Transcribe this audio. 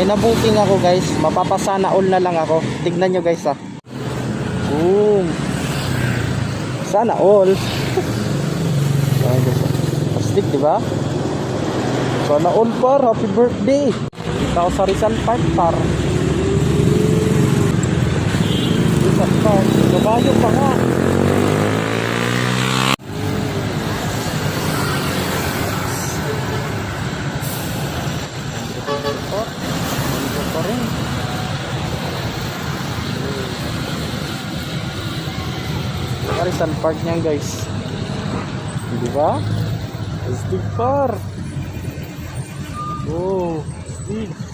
May nabuking ako guys. Mapapasana all na lang ako. Tignan nyo guys ah. Boom. Sana all. Ah. Astig di ba? Sana all par. Happy birthday. Kita ko sa Rizal Park par. Rizal Park. Kabayo pa nga. motornya Arisan parknya guys di ba? Stick park. Oh, stick.